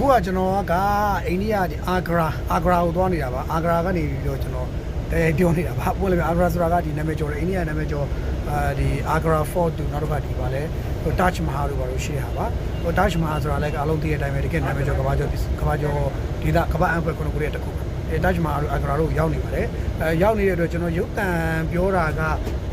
အခုကကျွန်တော်ကအိန္ဒိယဒီအာဂရာအာဂရာကိုသွားနေတာပါအာဂရာကနေပြီးတော့ကျွန်တော်အဲပြောနေတာပါပွင့်လည်းအာဂရာဆိုတာကဒီနာမည်ကျော်တယ်အိန္ဒိယနာမည်ကျော်အာဒီအာဂရာ fort တူနောက်တစ်ခါဒီပါလဲဟို Taj Mahal တို့ပါလို့ရှိရပါဟို Taj Mahal ဆိုတာလည်းအလုံးတည့်တဲ့အတိုင်းပဲတကယ်နာမည်ကျော်ကဘာကျော်ကဘာကျော်ဒီကကဘာအန်ပွဲခုနကလေးတစ်ခုအဲ Taj Mahal တို့အာဂရာတို့ရောက်နေပါတယ်အဲရောက်နေတဲ့အတွက်ကျွန်တော်ရုပ်တံပြောတာက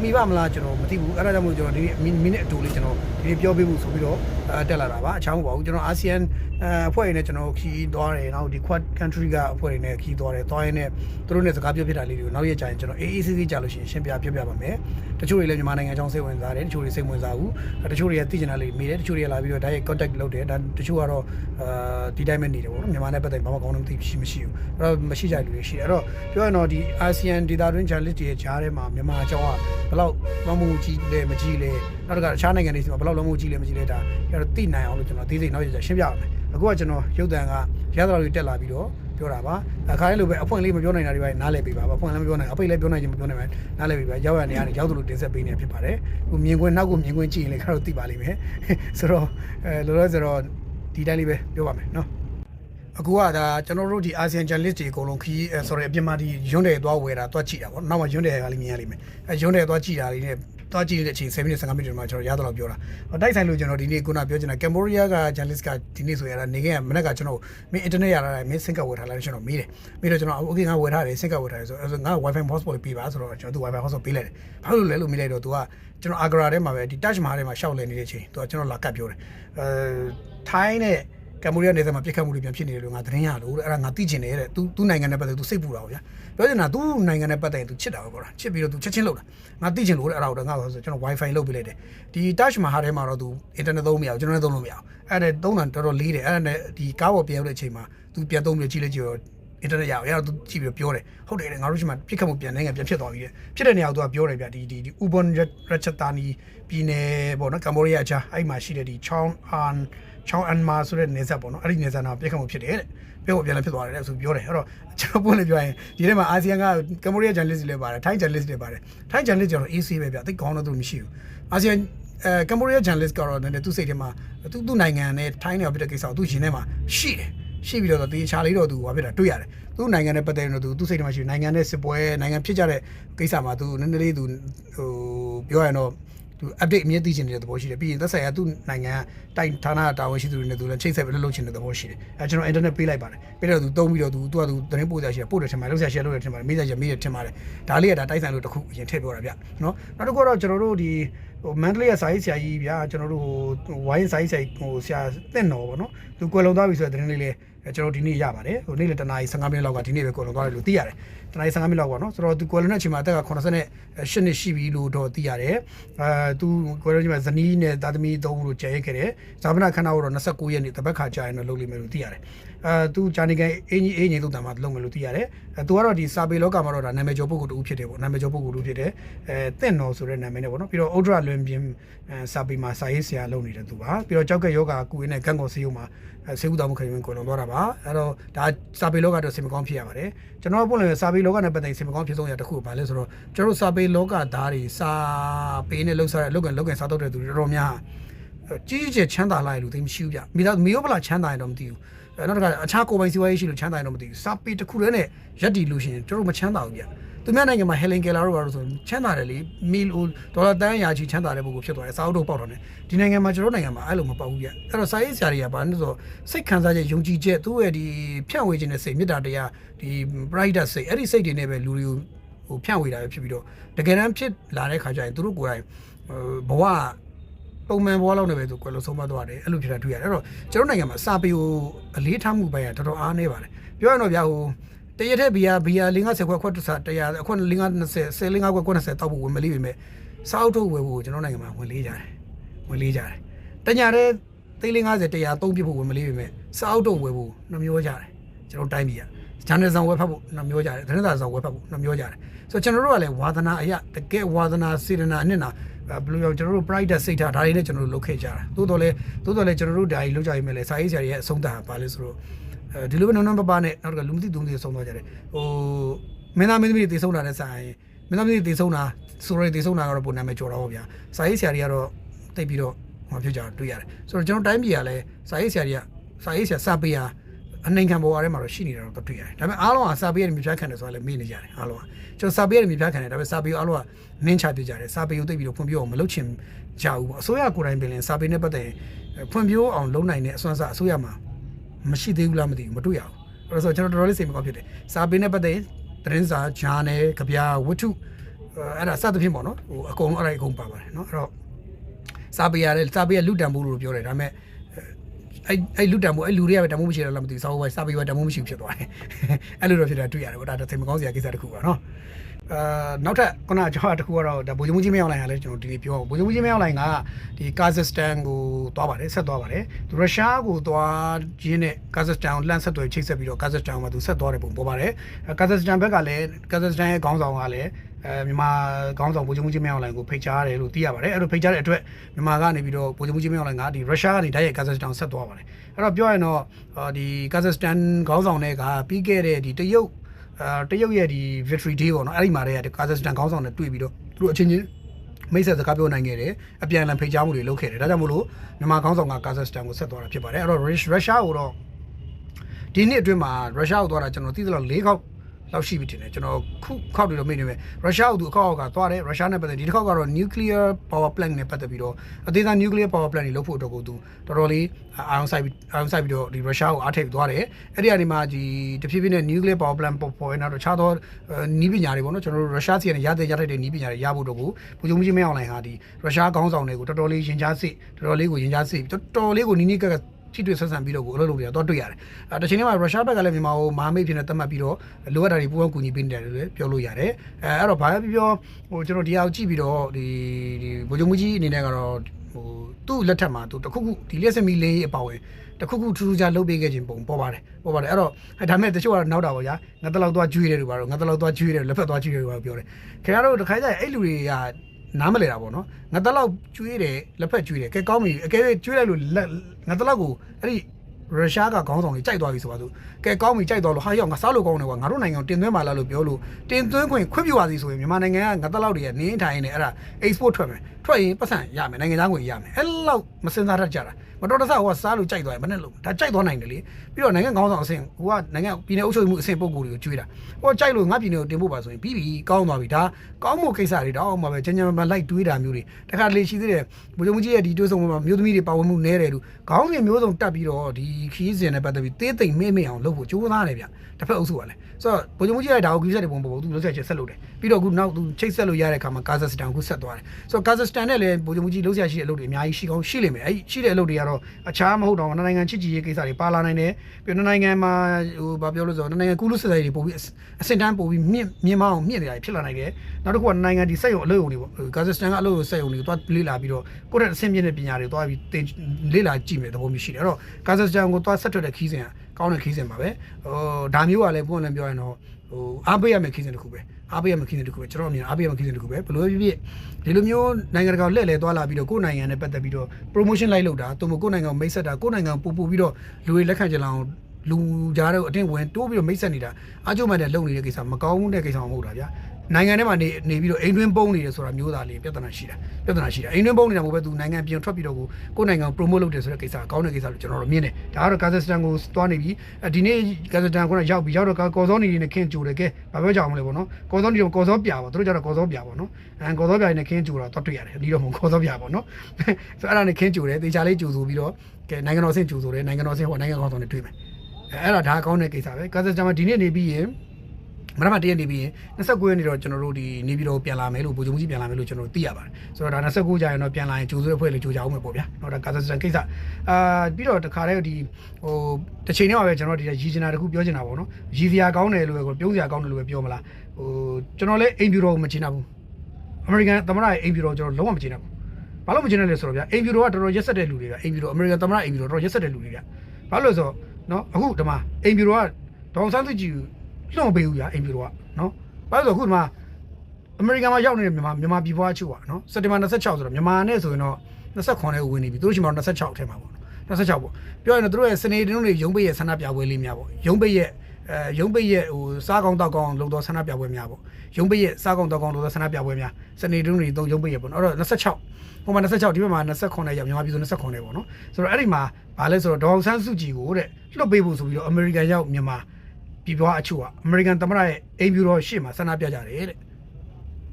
မိဘမလားကျွန်တော်မသိဘူးအဲ့ဒါကြောင့်မို့ကျွန်တော်ဒီမိနစ်အတူလေးကျွန်တော်ဒီပြောပေးဖို့ဆိုပြီးတော့အဲတက်လာတာပါအချောင်းပါဘူးကျွန်တော်အာဆီယံအဲအဖွဲ့ရင်းနဲ့ကျွန်တော်ခီးသွားတယ်နောက်ဒီ quad country ကအဖွဲ့ရင်းနဲ့ခီးသွားတယ်သွားရင်းနဲ့သူတို့နဲ့စကားပြောပြတာလေးတွေကိုနောက်ရက်ကျရင်ကျွန်တော်အေးအေးဆေးဆေးကြာလို့ရှိရင်ရှင်းပြပြပြပါမယ်တချို့တွေလည်းမြန်မာနိုင်ငံအကြောင်းစိတ်ဝင်စားတယ်တချို့တွေစိတ်ဝင်စားဘူးတချို့တွေကသိချင်တာလေးမေးတယ်တချို့တွေကလာပြီးတော့ direct contact လုပ်တယ်ဒါတချို့ကတော့အာဒီတိုင်းပဲနေတယ်ပေါ့နော်မြန်မာနဲ့ပတ်သက်ဘာမှကောင်းလို့မသိရှိမရှိဘူးအဲ့တော့မရှိကြလူတွေရှိတယ်အဲ့တော့ပြောရရင်တော့ဒီ ASEAN data တွင်း challenge တွေကြားထဲမှာမြန်မာအကြောင်းကဘယ်လောက်မမှုကြီးလဲမကြီးလဲနောက်တစ်ခါတခြားနိုင်ငံတွေစီမှာဘယ်လောက်လုံးမှုကြီးလဲမကြီးလဲဒါအဲ့တော့သိနိုင်အောင်လို့ကျွန်တော်သိစိတ်နောက်ရရှင်းပြရမယ်အခုကကျွန်တော်ရုပ်တံကရသလောက်တွေတက်လာပြီးတော့ပြောတာပါအခါလေးလိုပဲအဖွင့်လေးမပြောနိုင်တာတွေပဲနားလည်ပေးပါအဖွင့်လည်းမပြောနိုင်အပိတ်လည်းပြောနိုင်ခြင်းမပြောနိုင်ပါနားလည်ပေးပါရောက်ရနေရတယ်ရောက်သလိုတင်ဆက်ပေးနေဖြစ်ပါတယ်ဟိုမြင်ကွင်းနောက်ကိုမြင်ကွင်းကြည့်ရင်လည်းခါတော့သိပါလိမ့်မယ်ဆိုတော့အဲလောလောဆယ်တော့ဒီတိုင်းလေးပဲပြောပါမယ်နော် အခုကဒါကျွန်တော်တို့ဒီအာဆီယံ journalist တွေအကုန်လုံးခီးအဲ sorry အပြင်မှာဒီရွန်းတယ်သွားဝယ်တာသွားကြည့်တာပေါ့နောက်မှရွန်းတယ်ကလေးမြင်ရလိမ့်မယ်အဲရွန်းတယ်သွားကြည့်တာလေးနဲ့သွားကြည့်တဲ့အချိန်7မိနစ်15မိနစ်မှာကျွန်တော်ရတော့ပြောတာတိုက်ဆိုင်လို့ကျွန်တော်ဒီနေ့ခုနပြောချင်တာကမ်ဘောဒီးယားက journalist ကဒီနေ့ဆိုရတာနေခဲ့ကမနေ့ကကျွန်တော်မင်း internet ရလာတယ်မင်းစင်ကဝယ်ထားလိုက်ကျွန်တော်မေးတယ်မေးတော့ကျွန်တော် okay ငါဝယ်ထားတယ်စင်ကဝယ်ထားတယ်ဆိုတော့ငါ wifi hotspot ပေးပါဆိုတော့ကျွန်တော်သူ wifi hotspot ပေးလိုက်တယ်ဘာလို့လဲလို့မေးလိုက်တော့သူကကျွန်တော် agra ထဲမှာပဲဒီ touch မှာထဲမှာရှောက်လည်နေတဲ့ချိန်သူကကျွန်တော်လာကတ်ပြောတယ်အဲထိုင်းနဲ့ ကမ္ဘောဒီးယားနယ်စပ်မှာပြစ်ခတ်မှုတွေပြန်ဖြစ်နေတယ်လို့ငါသတင်းရလို့တဲ့အဲ့ဒါငါသိချင်တယ်တဲ့ तू तू နိုင်ငံနဲ့ပတ်သက် तू စိတ်ပူတာပေါ့ဗျာပြောချင်တာ तू နိုင်ငံနဲ့ပတ်သက်ရင် तू ချစ်တာပဲပေါ့လားချစ်ပြီးတော့ तू ချက်ချင်းလုပ်တာငါသိချင်လို့တဲ့အဲ့ဒါကိုတော့ငါဆိုကျွန်တော် wifi လုပ်ပေးလိုက်တယ်ဒီ touch မှာဟာထဲမှာတော့ तू internet သုံးမရဘူးကျွန်တော်လည်းသုံးလို့မရဘူးအဲ့ဒါသုံးတာတော်တော်လေးတယ်အဲ့ဒါနဲ့ဒီကားပေါ်ပြန်ရောက်တဲ့အချိန်မှာ तू ပြန်သုံးပြီးကြည့်လိုက်ကြည့်တော့ internet ရအောင်အဲ့ဒါ तू ကြည့်ပြီးပြောတယ်ဟုတ်တယ်ငါတို့ရှိမှပြစ်ခတ်မှုပြန်နိုင်ငံပြန်ဖြစ်သွားပြီတဲ့ဖြစ်တဲ့နေရာကို तू ကပြောတယ်ဗျဒီဒီဒီ Ubon Ratchathani ပြည်နယ်ပေါ့နော်ကမ္ဘောဒီးယားအချာအဲ့မှာရှိတဲ့ဒီ Chong An ချောင်းအန်မာဆိုတဲ့နေဆက်ပေါ့နော်အဲ့ဒီနေဆက်နာပြစ်ခတ်မှုဖြစ်တယ်တဲ့ပြောကိုပြန်လည်းဖြစ်သွားတယ်တဲ့ဆိုပြောတယ်အဲ့တော့ကျွန်တော်ပွင့်လို့ပြောရင်ဒီထဲမှာအာဆီယံကကမ္ဘောဒီးယားဂျန်လစ်တွေလည်းပါတယ်ထိုင်းဂျန်လစ်တွေပါတယ်ထိုင်းဂျန်လစ်ကျတော့ AC ပဲဗျသိကောင်းတော့သူမရှိဘူးအာဆီယံအဲကမ္ဘောဒီးယားဂျန်လစ်ကတော့လည်းသူ့စိတ်ထဲမှာသူ့သူ့နိုင်ငံနဲ့ထိုင်းနဲ့ပြတဲ့ကိစ္စကိုသူ့ရင်ထဲမှာရှိတယ် ရှိပြီးတော့တေချာလေးတော့သူဟောပြတာတွေ့ရတယ်သူ့နိုင်ငံနဲ့ပတ်သက်ရင်တော့သူသူ့စိတ်ထဲမှာရှိနိုင်ငံနဲ့စစ်ပွဲနိုင်ငံဖြစ်ကြတဲ့ကိစ္စမှာသူနည်းနည်းလေးသူဟိုပြောရရင်တော့သူ update အမြဲသိချင်တဲ့သဘောရှိတယ်ပြီးရင်သက်ဆိုင်ရာသူ့နိုင်ငံတိုင်ဌာနတာဝန်ရှိသူတွေနဲ့သူလည်းချိတ်ဆက်ပြီးလှုပ်လှုပ်ချင်တဲ့သဘောရှိတယ်အဲကျွန်တော် internet ပေးလိုက်ပါတယ်ပြီးတော့သူတုံးပြီးတော့သူသူကသူသတင်းပို့ကြရှိတယ်ပို့တယ်ထင်ပါတယ်လှုပ်ရှား share လုပ်တယ်ထင်ပါတယ်မေးကြရမေးတယ်ထင်ပါတယ်ဒါလေးကဒါတိုက်ဆိုင်လို့တခုအရင်ထည့်ပြောတာဗျနော်နောက်တစ်ခုကတော့ကျွန်တော်တို့ဒီ ဟိုမန္တလေးကစာရေးဆရာကြီးဗျာကျွန်တော်တို့ဟိုဝိုင်းစာရေးဆရာကြီးဟိုဆရာတင့်တော်ပေါ့နော်သူကွယ်လွန်သွားပြီဆိုတဲ့သတင်းလေးလေးကျွန်တော်ဒီနေ့ရပါတယ်ဟိုနေ့လေတနားကြီး15မိနစ်လောက်ကဒီနေ့ပဲကွယ်လွန်သွားတယ်လို့သိရတယ်တနားကြီး15မိနစ်လောက်ပေါ့နော်ဆိုတော့သူကွယ်လွန်တဲ့အချိန်မှာအသက်က88နှစ်ရှိပြီလို့တော့သိရတယ်အဲသူကွယ်လွန်ချိန်မှာဇနီးနဲ့သားသမီးသုံးဦးလို့ကြံရခဲ့တယ်ဇာမနာခန္ဓာကိုတော့29ရက်နေ့တပတ်ခါကြာရင်တော့လုပ်လိမ့်မယ်လို့သိရတယ် အဲသူဂျာနီကန်အင်ကြီးအင်ကြီးသုံးတန်မှာလုပ်မယ်လို့သိရတယ်အဲသူကတော့ဒီစာပေလောကမှာတော့ဒါနာမည်ကျော်ပုဂ္ဂိုလ်တူဖြစ်တယ်ပေါ့နာမည်ကျော်ပုဂ္ဂိုလ်တူဖြစ်တယ်အဲတင့်တော်ဆိုတဲ့နာမည်နဲ့ပေါ့နော်ပြီးတော့ဥဒရလွင်ပြင်အဲစာပေမှာစာရေးဆရာလုပ်နေတဲ့သူပါပြီးတော့ကြောက်ကယောဂကုရင်းနဲ့ဂန့်ကော်ဆေးရုံမှာဆေးဥတောင်မှုခံယူဝင်ကိုလွန်သွားတာပါအဲ့တော့ဒါစာပေလောကတော့စင်မကောင်းဖြစ်ရပါတယ်ကျွန်တော်ပုံလည်းစာပေလောကနဲ့ပတ်သက်စင်မကောင်းဖြစ်ဆုံးရတစ်ခုပါလဲဆိုတော့ကျွန်တော်စာပေလောကသားတွေစာပေနဲ့လှုပ်ရှားတဲ့လုပ်ကန်လုပ်ကန်စားတော့တဲ့သူတွေတော်တော်များကြီးကြီးချမ်းသာလာရလို့သိမရှိဘူးဗျမိသားမီယောပလာချမ်းသာရင်တော့မသိဘူးအဲ နောက်တစ်ခါအခြားကိုယ်ပိုင်စီးပွားရေးရှိလို့ချမ်းသာရင်တော့မသိဘူးစာပေတစ်ခုတည်းနဲ့ရက်တီလို့ရှိရင်ကျွန်တော်မချမ်းသာဘူးဗျသူများနိုင်ငံမှာဟယ်လင်ကယ်လာတို့ဘာလို့ဆိုချမ်းသာတယ်လေမီလဒေါ်လာတန်းရာချီချမ်းသာတဲ့ပုဂ္ဂိုလ်ဖြစ်သွားတယ်စာအုပ်တော့ပေါက်တော့တယ်ဒီနိုင်ငံမှာကျွန်တော်နိုင်ငံမှာအဲ့လိုမပေါက်ဘူးဗျအဲ့တော့စာရေးဆရာတွေကဘာလို့ဆိုစိတ်ခံစားချက်ယုံကြည်ချက်သူ့ရဲ့ဒီဖြန့်ဝေခြင်းတဲ့စိတ်မေတ္တာတရားဒီ brighter စိတ်အဲ့ဒီစိတ်တွေနဲ့ပဲလူတွေကိုဟိုဖြန့်ဝေတာပဲဖြစ်ပြီးတော့တကယ်တမ်းဖြစ်လာတဲ့ခါကျရင်သူတို့ကိုယ်တိုင်ဘဝ ပုံမှန်ဘဝလောက်နဲ့ပဲသူကွယ်လို့ဆုံးမသွားတယ်အဲ့လိုဖြစ်တာတွေ့ရတယ်အဲ့တော့ကျွန်တော်နိုင်ငံမှာစာပေကိုအလေးထားမှုပိုင်းကတော်တော်အားနေပါတယ်ပြောရရင်တော့ဗျာဟိုတရတဲ့ဘီယာဘီယာ50ခွက်ခွက်တစားတရားအခွက်50 10 50ခွက်ခွက်20တောက်ဖို့ဝင်မလေးပြီမဲ့စာအုပ်ထုတ်ဝယ်ဖို့ကျွန်တော်နိုင်ငံမှာဝင်လေးကြတယ်ဝင်လေးကြတယ်တညာတဲ့သိလေး50တရားသုံးပြဖို့ဝင်မလေးပြီမဲ့စာအုပ်ထုတ်ဝယ်ဖို့နှမျိုးကြတယ်ကျွန်တော်တိုင်းပြည်ကဂျန်နယ်ဆောင်ဝယ်ဖတ်ဖို့နှမျိုးကြတယ်သတင်းစာဆောင်ဝယ်ဖတ်ဖို့နှမျိုးကြတယ်ဆိုတော့ကျွန်တော်တို့ကလည်းဝါသနာအရာတကယ်ဝါသနာစေတနာအနှစ်နာ ဘယ်လိုပြောကျွန်တော်တို့ pride စိတ်ထားဒါတွေနဲ့ကျွန်တော်တို့လုပ်ခဲ့ကြတာသို့တော်လဲသို့တော်လဲကျွန်တော်တို့ဒါကြီးလုပ်ကြရမယ်လေစာရေးဆရာတွေရဲ့အဆုံးသတ်ပါလဲဆိုတော့အဲဒီလိုပဲနုံနုံပပနဲ့နောက်ကလူမသိသူမသိဆုံးသွားကြတယ်ဟိုမင်းသားမင်းသမီးတွေတည်ဆုံးတာနဲ့ဆိုင်မင်းသားမင်းသမီးတည်ဆုံးတာဆိုရယ်တည်ဆုံးတာကတော့ပုံနာမည်ကြော်တော့ဗျာစာရေးဆရာတွေကတော့တိတ်ပြီးတော့ဟောဖြစ်ကြတွေ့ရတယ်ဆိုတော့ကျွန်တော်တိုင်းပြည်ကလည်းစာရေးဆရာတွေကစာရေးဆရာစာပေယာ အနိုင်ခံပေါ်အားထဲမှာတော့ရှိနေတာတော့တွေ့ရတယ်ဒါပေမဲ့အားလုံးကစာပေရဲ့မြေပြခံတယ်ဆိုတာလည်းမေ့နေကြတယ်အားလုံးကကျွန်တော်စာပေရဲ့မြေပြခံတယ်ဒါပေမဲ့စာပေကိုအားလုံးကနင်းချပြကြတယ်စာပေကိုသိပြီးတော့ဖွံ့ဖြိုးအောင်မလုပ်ချင်ကြဘူးပေါ့အစိုးရကိုယ်တိုင်ပင်လည်းစာပေနဲ့ပတ်သက်ရင်ဖွံ့ဖြိုးအောင်လုပ်နိုင်တဲ့အစွမ်းစားအစိုးရမှာမရှိသေးဘူးလားမသိဘူးမတွေ့ရဘူးအဲ့ဒါဆိုကျွန်တော်တော်တော်လေးစိတ်မကောင်းဖြစ်တယ်စာပေနဲ့ပတ်သက်ရင်သတင်းစာဂျာနယ်ကြပြဝတ္ထုအဲ့ဒါစသဖြင့်ပေါ့နော်ဟိုအကုန်လုံးအဲ့ဒါအကုန်ပါပါတယ်နော်အဲ့တော့စာပေရတယ်စာပေရလူတံမှုလို့ပြောတယ်ဒါပေမဲ့ အဲ့အဲ့လူတံမှုအဲ့လူတွေကပဲတံမှုမရှိတယ်လားမသိဘူးစာပေစာပေကတံမှုမရှိဘူးဖြစ်သွားတယ်အဲ့လိုတော့ဖြစ်တာတွေ့ရတယ်ဗောဒါတော့သိမကောင်းစရာကိစ္စတစ်ခုပါနော်အာနောက်ထပ်ခုနကကျွန်တော်တခုကတော့ဒါဗိုလ်ချုပ်မှုကြီးမရောက်လိုက်ရလဲကျွန်တော်ဒီနေ့ပြောဗိုလ်ချုပ်မှုကြီးမရောက်လိုက်ကဒီကာဇက်စတန်ကိုသွားပါတယ်ဆက်သွားပါတယ်သူရုရှားကိုသွားရင်းနဲ့ကာဇက်စတန်ကိုလန့်ဆက်သွယ်ချိတ်ဆက်ပြီးတော့ကာဇက်စတန်မှာသူဆက်သွားတယ်ပုံပေါ်ပါတယ်ကာဇက်စတန်ဘက်ကလည်းကာဇက်စတန်ရဲ့ခေါင်းဆောင်ကလည်း အဲမြန်မာခေါင်းဆောင်ဗိုလ်ချုပ်မှုကြီးမရောက်လိုက်ကိုဖိတ်ကြားတယ်လို့သိရပါတယ်အဲ့လိုဖိတ်ကြားတဲ့အတွက်မြန်မာကနေပြီးတော့ဗိုလ်ချုပ်မှုကြီးမရောက်လိုက်ကဒီရုရှားကနေတိုက်ရိုက်ကာဇက်စတန်ကိုဆက်သွားပါတယ်အဲ့တော့ပြောရရင်တော့အာဒီကာဇက်စတန်ခေါင်းဆောင်တွေကပြီးခဲ့တဲ့ဒီတရုတ်အာတရုတ်ရဲ့ဒီ victory day ပေါ့နော်အဲ့ဒီမှာတည်းကကာဇက်စတန်ခေါင်းဆောင်နဲ့တွေ့ပြီးတော့သူတို့အချင်းချင်းမိတ်ဆက်စကားပြောနိုင်ခဲ့တယ်အပြန်အလှန်ဖိတ်ကြားမှုတွေလုပ်ခဲ့တယ်ဒါကြောင့်မို့လို့မြန်မာခေါင်းဆောင်ကကာဇက်စတန်ကိုဆက်သွားတာဖြစ်ပါတယ်အဲ့တော့ရုရှားကိုတော့ဒီနှစ်အတွင်းမှာရုရှားကိုသွားတာကျွန်တော်သိသလောက်၄ခေါက် လောက်ရှိပြီတင်တယ်ကျွန်တော်ခုခောက်တွေတော့မိနေမယ်ရုရှားကိုသူအခောက်ကသွားတယ်ရုရှားနဲ့ပတ်သက်ဒီတစ်ခေါက်ကတော့ nuclear power plant နဲ့ပတ်သက်ပြီးတော့အသေးစား nuclear power plant တွေလုပ်ဖို့အတွက်ကိုသူတော်တော်လေးအာရုံစိုက်ပြီးအာရုံစိုက်ပြီးတော့ဒီရုရှားကိုအားထည့်ပြီးသွားတယ်အဲ့ဒီအနေမှာဒီတဖြည်းဖြည်းနဲ့ nuclear power plant ပေါ်ပေါ်နောက်တော့ခြားသောနီးပညာတွေပေါ့နော်ကျွန်တော်တို့ရုရှားစီကနေရတဲ့ရတဲ့တဲ့နီးပညာတွေရဖို့တော့ကိုဘုံကြုံကြီးမင်းအောင်လိုင်ဟာဒီရုရှားခေါင်းဆောင်တွေကိုတော်တော်လေးရင်ကြားစိတော်တော်လေးကိုရင်ကြားစိတော်တော်လေးကိုနီးနီးကက်က ထိတွေ့ဆက်ဆံပြီးတော့ကိုအလုပ်လုပ်နေတာတော့တွေ့ရတယ်။အဲတချိန်ထဲမှာရုရှားဘက်ကလည်းမြန်မာကိုမဟာမိတ်ဖြစ်နေသတ်မှတ်ပြီးတော့လိုအပ်တာတွေပူးပေါင်းကူညီပေးနေတယ်လို့လည်းပြောလို့ရတယ်။အဲအဲ့တော့ဘာပဲပြောဟိုကျွန်တော်ဒီဟာကိုကြည့်ပြီးတော့ဒီဒီဗိုလ်ချုပ်မူကြီးအနေနဲ့ကတော့ဟိုသူ့လက်ထက်မှာသူတခုခုဒီလက်စမီလေးအပါဝင်တခုခုထူးထူးခြားလုပ်ပေးခဲ့ခြင်းပုံပေါ်ပါတယ်ပေါ်ပါတယ်အဲ့တော့ဒါမဲ့တချို့ကတော့နောက်တာပေါ့ဗျာငါတလောက်သွားကျွေးတယ်လို့ပါတော့ငါတလောက်သွားကျွေးတယ်လက်ဖက်သွားကျွေးတယ်လို့ပြောတယ်ခင်ဗျားတို့တခါကျရင်အဲ့လူတွေက နားမလဲတာပေါ့နော်ငါတလောက်ကျွေးတယ်လက်ဖက်ကျွေးတယ်ကဲကောင်းပြီအကယ်ကျွေးလိုက်လို့ငါတလောက်ကိုအဲ့ဒီ ရုရှားကခေါင်းဆောင်ကြီးကြိုက်သွားပြီဆိုပါစို့ကဲကောင်းပြီကြိုက်သွားလို့ဟာရောက်ငါစားလို့ကောင်းတယ်ကွာငါတို့နိုင်ငံကိုတင်သွင်းပါလားလို့ပြောလို့တင်သွင်းခွင့်ခွင့်ပြုပါစီဆိုရင်မြန်မာနိုင်ငံကငါတလောက်တွေကနင်းထိုင်နေအဲ့ဒါ export ထွက်မယ်ထွက်ရင်ပတ်စံရမယ်နိုင်ငံသားငွေရမယ်အဲ့လောက်မစင်စားတတ်ကြတာမတော်တဆဟိုကစားလို့ကြိုက်သွားရင်ဘယ်နဲ့လို့ဒါကြိုက်သွားနိုင်တယ်လေပြီးတော့နိုင်ငံခေါင်းဆောင်အဆင့်ဟိုကနိုင်ငံပြည်내အုပ်ချုပ်မှုအဆင့်ပုံကိုယ်တွေကိုကျွေးတာဟိုကြိုက်လို့ငါပြည်내ကိုတင်ဖို့ပါဆိုရင်ပြီးပြီကောင်းသွားပြီဒါကောင်းမှုကိစ္စတွေတော့အောင်မှာပဲချမ်းချမ်းမလိုက်တွေးတာမျိုးတွေတခါလေရှိသေးတယ်ဘုရားမကြီးရဲ့ဒီတွေးဆုံမှာမျိုးသမီးတွေပါဝင်မှုနည်းတယ်လို့ခေါင်းစဉ်မျိုးစုံတက်ပြီးတော့ဒီခီးစဉ်နဲ့ပတ်သက်ပြီးသေးသိမ့်မေ့မေ့အောင်လုပ်ဖို့ကြိုးစားတယ်ဗျတစ်ဖက်အုပ်စုကလည်း ဆိုတော့ဘုရားမကြီးရဲ့ဒါကိုခီးဆက်တွေပုံပေါ်သူလုံးဆက်ချက်ဆက်လုပ်တယ်ပြီးတော့အခုနောက်သူချိတ်ဆက်လို့ရတဲ့အခါမှာကာဇက်စတန်ကိုဆက်သွားတယ်ဆိုတော့ကာဇက်စတန်နဲ့လည်းဘုရားမကြီးလုံးဆက်ရှိတဲ့အလုပ်တွေအများကြီးရှိကောင်းရှိလိမ့်မယ်အဲ့ရှိတဲ့အလုပ်တွေကတော့အခြားမဟုတ်တော့နိုင်ငံချစ်ကြည်ရေးကိစ္စတွေပါလာနိုင်တယ်ပြီးတော့နိုင်ငံမှာဟိုဘာပြောလို့ဆိုတော့နိုင်ငံကူးလူစစ်စစ်တွေပို့ပြီးအစင်တန်းပို့ပြီးမြင့်မြင့်မအောင်မြင့်နေတာဖြစ်လာနိုင်တယ်နောက်တစ်ခုကနိုင်ငံဒီစက်ရုံအလုပ်ရုံတွေပေါ့ကာဇက်စတန်ကအလုပ်ရုံစက်ရုံတွေသွားလေ့လာပြီးတော့ကိုယ့်ရဲ့အဆင့်မြင့်တဲ့ပညာတွေသွားပြီးသင်လေ့လာကြည့်မယ်သဘောမျိုးရှိတယ်အဲ့တော့ကာဇက်စတန်ကိုသွားဆက်ထွက်တဲ့ခီးစဉ်က ကောင်းတဲ့ခီးစဉ်ပါပဲဟိုဒါမျိုးကလည်းပုံနဲ့ပြောရင်တော့ဟိုအားပေးရမယ့်ခီးစဉ်တစ်ခုပဲအားပေးရမယ့်ခီးစဉ်တစ်ခုပဲကျွန်တော်အမြင်အားပေးရမယ့်ခီးစဉ်တစ်ခုပဲဘယ်လိုဖြစ်ဖြစ်ဒီလိုမျိုးနိုင်ငံတကာလှည့်လည်သွားလာပြီးတော့ကိုယ့်နိုင်ငံနဲ့ပတ်သက်ပြီးတော့ promotion လိုက်လုပ်တာသူမို့ကိုယ့်နိုင်ငံကိုမိတ်ဆက်တာကိုယ့်နိုင်ငံကိုပူပူပြီးတော့လူတွေလက်ခံကြလာအောင်လူကြားတော့အတင်းဝင်တိုးပြီးတော့မိတ်ဆက်နေတာအားကျုံမှန်တဲ့လုပ်နေတဲ့ကိစ္စမကောင်းတဲ့ကိစ္စမဟုတ်တာဗျာ နိုင်ငံထဲမှာနေနေပြီးတော့အိမ်တွင်းပုံနေတယ်ဆိုတာမျိုးသားလေးပြဿနာရှိတာပြဿနာရှိတာအိမ်တွင်းပုံနေတာမဟုတ်ပဲသူနိုင်ငံပြင်ထွက်ပြီးတော့ကိုကိုယ့်နိုင်ငံကို promote လုပ်တယ်ဆိုတဲ့ကိစ္စကောင်းတဲ့ကိစ္စလို့ကျွန်တော်တို့မြင်တယ်ဒါကတော့ကာဇက်စတန်ကိုသွားနေပြီဒီနေ့ကာဇက်စတန်ကရောက်ပြီရောက်တော့ကော်စောနီနဲ့ခင်းကြိုတယ်ကဲဘာပြောကြအောင်မလဲပေါ့နော်ကော်စောနီကိုကော်စောပြပါသူတို့ကျတော့ကော်စောပြပါနော်အဲကော်စောပြနဲ့ခင်းကြိုတာတော့တွေ့ရတယ်ဒီတော့မကော်စောပြပါနော်ဆိုအဲ့ဒါနဲ့ခင်းကြိုတယ်တေချာလေးကြိုဆိုပြီးတော့ကဲနိုင်ငံတော်ဆင့်ကြိုဆိုတယ်နိုင်ငံတော်ဆင့်ဟိုနိုင်ငံကောင်းဆောင်တွေတွေ့မယ်အဲ့ဒါဒါကောင်းတဲ့ကိစ္စပဲကာဇက်စတန်မှာဒီနေ့နေပြီးရင် မနက်ဖြန်တရက်နေပြီးရင်29ရက်နေ့တော့ကျွန်တော်တို့ဒီနေပြည်တော်ပြန်လာမယ်လို့ဗိုလ်ချုပ်မှုကြီးပြန်လာမယ်လို့ကျွန်တော်တို့သိရပါတယ်ဆိုတော့ဒါ29ကြာရင်တော့ပြန်လာရင်ကြိုးဆွဲအဖွဲ့လေးကြိုးကြအောင်မယ်ပေါ့ဗျာတော့ဒါကာဇက်စတန်ကိစ္စအာပြီးတော့တခါတည်းဒီဟိုတစ်ချိန်တည်းမှာပဲကျွန်တော်ဒီရီဂျင်နာတခုပြောချင်တာပေါ့နော်ရီစရာကောင်းတယ်လို့ပဲပြုံးစရာကောင်းတယ်လို့ပဲပြောမလားဟိုကျွန်တော်လည်းအိမ်ပြူတော်ကိုမချင်တတ်ဘူးအမေရိကန်သမ္မတရဲ့အိမ်ပြူတော်ကျွန်တော်လုံးဝမချင်တတ်ဘူးဘာလို့မချင်တယ်လဲဆိုတော့ဗျာအိမ်ပြူတော်ကတော်တော်ရက်ဆက်တဲ့လူတွေကအိမ်ပြူတော်အမေရိကန်သမ္မတအိမ်ပြူတော်တော်ရက်ဆက်တဲ့လူတွေကဘာလို့လဲဆိုတော့နော်အခုဒီမှာအိမ်ပြူတော်ကဒေါအောင်ဆန်းစုကြည် လွှတ်မပေးဘူးဗျာအိမ်ပြူတော်ကနော်ဘာလို့လဲဆိုတော့အခုဒီမှာအမေရိကန်မှာရောက်နေတဲ့မြန်မာမြန်မာပြည်ပွားအချို့ပါနော်စက်တင်ဘာ26ဆိုတော့မြန်မာနဲ့ဆိုရင်တော့29နဲ့ဝင်နေပြီသူတို့ရှိမှတော့26ထဲမှာပေါ့နော်26ပေါ့ပြောရင်တော့သူတို့ရဲ့စနေတင်းတွေရုံးပိတ်ရဲ့ဆန္ဒပြပွဲလေးများပေါ့ရုံးပိတ်ရဲ့အဲရုံးပိတ်ရဲ့ဟိုစားကောင်းတောက်ကောင်းလုံတော်ဆန္ဒပြပွဲများပေါ့ရုံးပိတ်ရဲ့စားကောင်းတောက်ကောင်းလုံတော်ဆန္ဒပြပွဲများစနေတုန်းတွေသုံးရုံးပိတ်ရဲ့ပေါ့နော်အဲ့တော့26ဟိုမှာ26ဒီဘက်မှာ29ရောက်မြန်မာပြည်ဆို29ပေါ့နော်ဆိုတော့အဲ့ဒီမှာဗာလဲဆိုတော့ဒေါအောင်ဆန်းစုကြည်ကိုတဲ့လွတ်ပေးဖို့ဆိုပြီးတော့အမေရိကန်ရောက်မြန်မာ ပြည်ပွားအချို့ကအမေရိကန်သမ္မတရဲ့အိမ်ဖြူတော်ရှေ့မှာဆန္ဒပြကြတယ်တဲ့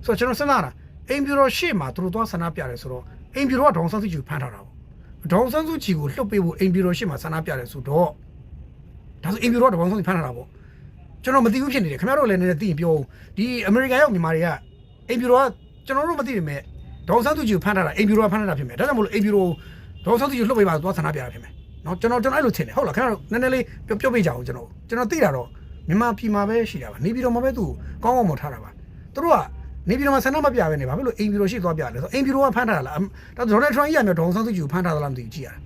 ဆိုတော့ကျွန်တော်စဉ်းစားတာအိမ်ပြူတော်ရှေ့မှာသူတို့သွားဆန္ဒပြတယ်ဆိုတော့အိမ်ပြူတော်ကဒေါအောင်ဆန်းစုကြည်ကိုဖမ်းထားတာပေါ့ဒေါအောင်ဆန်းစုကြည်ကိုလှုပ်ပေးဖို့အိမ်ပြူတော်ရှေ့မှာဆန္ဒပြတယ်ဆိုတော့ဒါဆိုအိမ်ပြူတော်ကဒေါအောင်ဆန်းစုကြည်ဖမ်းထားတာပေါ့ကျွန်တော်မသိဘူးဖြစ်နေတယ်ခင်ဗျားတို့လည်းနည်းနည်းသိရင်ပြောဦးဒီအမေရိကန်ရောက်မြန်မာတွေကအိမ်ပြူတော်ကကျွန်တော်တို့မသိပေမဲ့ဒေါအောင်ဆန်းစုကြည်ကိုဖမ်းထားတာအိမ်ပြူတော်ကဖမ်းထားတာဖြစ်မယ်ဒါကြောင့်မလို့အိမ်ပြူတော်ဒေါအောင်ဆန်းစုကြည်ကိုလှုပ်ပေးပါသွားဆန္ဒပြတာဖြစ်မယ်နော်ကျွန်တော်ကျွန်တော်အဲ့လိုထင်တယ်ဟုတ်လားခင်ဗျားတို့နည်းနည်းလေးပြောပြောပေးကြအောင်ကျွန်တော်ကျွန်တော်သိတာတော့ မြန်မာပြည်မှာပဲရှိတာပါနေပြည်တော်မှာပဲသူကောင်းကောင်းမထားတာပါသူတို့ကနေပြည်တော်မှာဆန္ဒမပြဘဲနေပါဘယ်လိုအိမ်ပြည်တော်ရှိသွားပြလဲဆိုအိမ်ပြည်တော်ကဖမ်းထားတာလားဒါဒေါ်နယ်ထရန့်ကြီးကမျိုးဒေါအောင်ဆန်းစုကြည်ကိုဖမ်းထားသလားမသိဘူးကြည့်ရတာ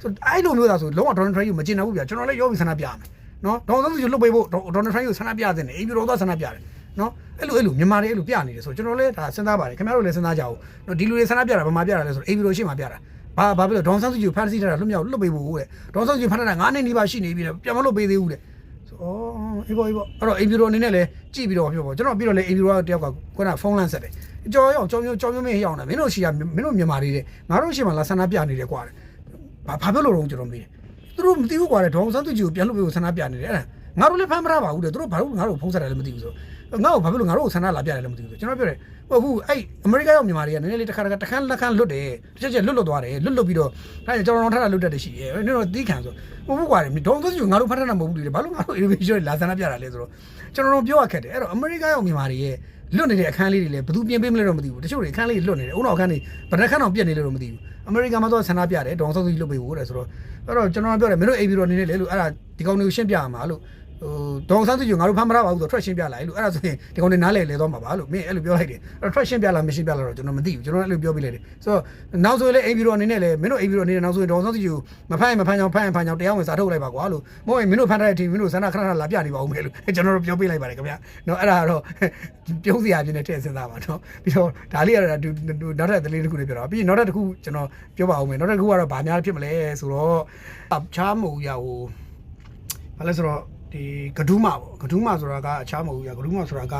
ဆိုအဲ့လိုမျိုးသာဆိုလုံးဝဒေါ်နယ်ထရန့်ကြီးကိုမကျင်တော့ဘူးဗျာကျွန်တော်လည်းရောပြီးဆန္ဒပြမယ်နော်ဒေါအောင်ဆန်းစုကြည်လွတ်ပေးဖို့ဒေါ်နယ်ထရန့်ကြီးကိုဆန္ဒပြတဲ့နေအိမ်ပြည်တော်သွားဆန္ဒပြတယ်နော်အဲ့လိုအဲ့လိုမြန်မာတွေအဲ့လိုပြနေတယ်ဆိုကျွန်တော်လည်းဒါစဉ်းစားပါတယ်ခင်ဗျားတို့လည်းစဉ်းစားကြအောင်နော်ဒီလူတွေဆန္ဒပြတာဘာမှပြတာလဲဆိုအိမ်ပြည်တော်ရှိမှပြတာဘာဘာဖြစ်လို့ဒေါအောင်ဆန်းစုကြည်ကိုဖမ်းဆီးထားတာလွတ်မြောက်လွတ်ပေးဖို့တဲ့ဒေါအောင်ဆန်းစုကြည်ဖမ်းထားတာ9နှစ်နီးပါးရှိနေပြီတဲ့ပြန်မလွတ်ပေးသေးဘူးတဲ့ဆို အော်အေးပေါ့အေးပေါ့အဲ့တော့အင်ဗီရိုအနေနဲ့လည်းကြည့်ပြီးတော့ပြောပေါ့ကျွန်တော်ပြီးတော့လေအင်ဗီရိုကတယောက်ကခုနဖုန်းလန့်ဆက်တယ်ကြော်ရောက်ကြော်မျိုးကြော်မျိုးမင်းဟရောက်နေမင်းတို့ရှိရမင်းတို့မြန်မာတွေတဲ့ငါတို့ရှိမှလာဆန္ဒပြနေတယ်ကွာတဲ့ဘာဘာပြောလို့တော့ကျွန်တော်မေးတယ်သူတို့မသိဘူးကွာတဲ့ဒေါအောင်ဆန်းသူကြီးကိုပြန်လို့ပြီးဆန္ဒပြနေတယ်အဲ့ဒါငါတို့လည်းဖမ်းမရပါဘူးတဲ့သူတို့ဘာလို့ငါတို့ဖုန်းဆက်တယ်လည်းမသိဘူးဆိုငါ့ကိုဘာဖြစ်လို့ငါတို့ကိုဆန္ဒလာပြတယ်လည်းမသိဘူးဆိုကျွန်တော်ပြောတယ်ဟို အခုအဲ့အမေရိကရောက်မြန်မာတွေကနည်းနည်းလေးတစ်ခါတစ်ခါတခန်းလက်ခန်းလွတ်တယ်တစ်ချက်ချက်လွတ်လွတ်သွားတယ်လွတ်လွတ်ပြီးတော့ဒါကျွန်တော်တို့ထားတာလွတ်တတ်တယ်ရှိတယ်နင်တို့တီးခံဆိုဟိုဘုကွာတယ်ဒေါအောင်ဆန်းသူကြီးငါတို့ဖမ်းထားတာမဟုတ်ဘူးလေဘာလို့ငါတို့ innovation လာဆန္ဒပြတာလဲဆိုတော့ကျွန်တော်တို့ပြောရခက်တယ်အဲ့တော့အမေရိကရောက်မြန်မာတွေရဲ့လွတ်နေတဲ့အခန်းလေးတွေလည်းဘယ်သူပြင်ပေးမလဲတော့မသိဘူးတချို့တွေအခန်းလေးလွတ်နေတယ်အုံနောက်အခန်းလေးဗနက်ခန်းအောင်ပြက်နေလို့တော့မသိဘူးအမေရိကန်မှာတော့ဆန္ဒပြတယ်ဒေါအောင်ဆန်းစုကြီးလွတ်ပေးဖို့တဲ့ဆိုတော့အဲ့တော့ကျွန်တော်ပြောတယ်မင်းတို့အိမ်ပြီးတော့နေနေလေလို့အဲ့ဒါဒီကောင်တွေကိုရှင်းပြရမှာလို့ ဟိုဒေါအောင်ဆန်းစုကြီးငါတို့ဖမ်းမရပါဘူးဆိုတော့ထွက်ရှင်းပြလိုက်လို့အဲ့ဒါဆိုရင်ဒီကောင်တွေနားလေလေတော့မှာပါလို့မင်းအဲ့လိုပြောလိုက်တယ်အဲ့တော့ထွက်ရှင်းပြလားမရှင်းပြလားတော့ကျွန်တော်မသိဘူးကျွန်တော်အဲ့လိုပြောပြလိုက်တယ်ဆိုတော့နောက်ဆိုရင်လည်းအိမ်ပြီးတော့အနေနဲ့လည်းမင်းတို့အိမ်ပြီးတော့အနေနဲ့နောက်ဆိုရင်ဒေါအောင်ဆန်းစုကြီးကိုမဖမ်းရင်မဖမ်းချောင်းဖမ်းရင်ဖမ်းချောင်းတရားဝင်စာထုတ်လိုက်ပါကွာလို့မဟုတ်ရင်မင်းတို့ဖမ်းထားတဲ့အချိန်မင်းတို့ဆန္ဒခဏခဏလာပြနေပါဦးမယ်လို့ကျွန်တော်တို့ပြောပြလိုက်ပါတယ်ခင်ဗျာနော်အဲ့ဒါကတော့ပြုံးစရာပြင်းတဲ့ထည့်စဉ်းစားပါနော်ပြီးတော့ဒါလေးကတော့နောက်ထပ်သတင်းတစ်ခုလေးပြောတော့ပြီးရင်နောက်ထပ်တစ်ခုကျွန်တော်ပြောပါဦးမယ်နောက်ထပ်တစ်ခုကတော့ဗာများဖြစ်မလဲဆိုတော့ချားမူရဟိုဘာလဲဆိုတော့ ဒီဂဒူးမပေါ့ဂဒူးမဆိုတာကအခြားမဟုတ်ဘူးရဂဒူးမဆိုတာက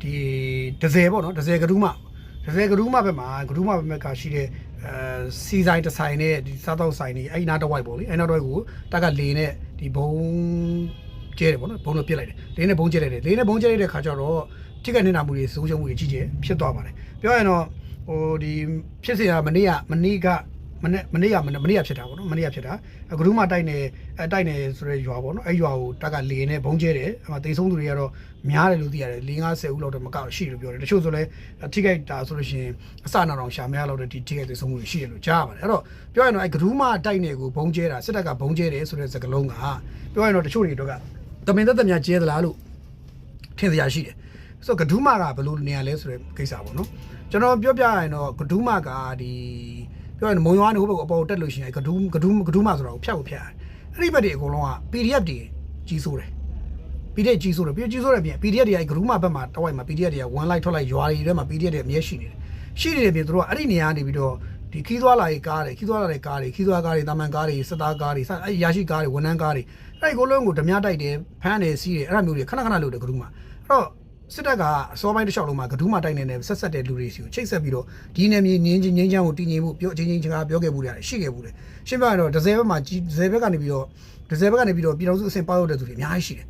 ဒီဒဇယ်ပေါ့နော်ဒဇယ်ဂဒူးမဒဇယ်ဂဒူးမဘက်မှာဂဒူးမဘက်ကရှိတဲ့အဲစီဆိုင်တစ်ဆိုင်နဲ့ဒီစားတော့ဆိုင်နေအဲ့ဒီနားတစ်ဝိုက်ပေါ့လေအဲ့နောက်တစ်ဝိုက်ကိုတက်ကလေနဲ့ဒီဘုံကျဲတယ်ပေါ့နော်ဘုံတော့ပြစ်လိုက်တယ်လေနဲ့ဘုံကျဲလိုက်တယ်လေနဲ့ဘုံကျဲလိုက်တဲ့ခါကျတော့ထိကနေတာမှုတွေစိုးရုံမှုတွေကြီးကျယ်ဖြစ်သွားပါတယ်ပြောရရင်တော့ဟိုဒီဖြစ်စရာမနေ့ကမနေ့က မနေ့မနေ့ကမနေ့မနေ့ကဖြစ်တာပေါ့နော်မနေ့ကဖြစ်တာဂရုမတိုက်နေအတိုက်နေဆိုတဲ့ရွာပေါ့နော်အဲ့ရွာကိုတက်ကလေနဲ့ဘုံကျဲတယ်အမှတေဆုံးသူတွေကတော့များတယ်လို့သိရတယ်၄50ဦးလောက်တော့မကောက်ရှိလို့ပြောတယ်တချို့ဆိုလဲထိခိုက်တာဆိုလို့ရှိရင်အစနာတော်ရှာမရလောက်တဲ့ဒီထိခိုက်တေဆုံးမှုတွေရှိတယ်လို့ကြားရပါတယ်အဲ့တော့ပြောရရင်တော့အဲ့ဂရုမတိုက်နေကိုဘုံကျဲတာစစ်တပ်ကဘုံကျဲတယ်ဆိုတဲ့စကားလုံးကပြောရရင်တော့တချို့တွေတော့ကတမင်သက်သက်များကျဲသလားလို့ထင်စရာရှိတယ်ဆိုတော့ဂဒူးမကဘယ်လိုနေရလဲဆိုတဲ့ကိစ္စပေါ့နော်ကျွန်တော်ပြောပြရရင်တော့ဂဒူးမကဒီ ပြောရင်မုံရွာနေဟိုဘက်ကိုအပေါ်တက်လို့ရှိရင်ဂဒူးဂဒူးဂဒူးမဆိုတာကိုဖြတ်ကိုဖြတ်ရတယ်အဲ့ဒီဘက်တွေအကုန်လုံးက PDF တွေကြီးစိုးတယ် PDF ကြီးစိုးတယ်ပြီးကြီးစိုးတယ်ပြင် PDF တွေကဂရူးမဘက်မှာတဝိုက်မှာ PDF တွေက1 light ထွက်လိုက်ရွာတွေထဲမှာ PDF တွေအမြဲရှိနေတယ်ရှိနေတဲ့ပြင်သူတို့ကအဲ့ဒီနေရာနေပြီးတော့ဒီခီးသွားလာရေးကားတွေခီးသွားလာတဲ့ကားတွေခီးသွားကားတွေတာမန်ကားတွေစတားကားတွေစအဲ့ရရှိကားတွေဝန်ထမ်းကားတွေအဲ့ဒီကိုလုံးကိုဓမြတိုက်တယ်ဖမ်းတယ်စီးတယ်အဲ့ဒါမျိုးတွေခဏခဏလုပ်တယ်ဂရူးမအဲ့တော့ စစ်တပ်ကအစောပိုင်းတစ်လျှောက်လုံးမှာဂဒူးမတိုက်နေတဲ့ဆက်ဆက်တဲ့လူတွေစီကိုချိတ်ဆက်ပြီးတော့ဒီနယ်မြေငင်းချင်းငင်းချမ်းကိုတည်ငြိမ်မှုပြောအချင်းချင်းချကားပြောခဲ့မှုတွေရှိခဲ့မှုတွေရှင်းပြရတော့ဒဇယ်ဘက်မှာဒဇယ်ဘက်ကနေပြီးတော့ဒဇယ်ဘက်ကနေပြီးတော့ပြည်တော်စုအဆင့်ပေါက်တဲ့သူတွေအများကြီးရှိတယ်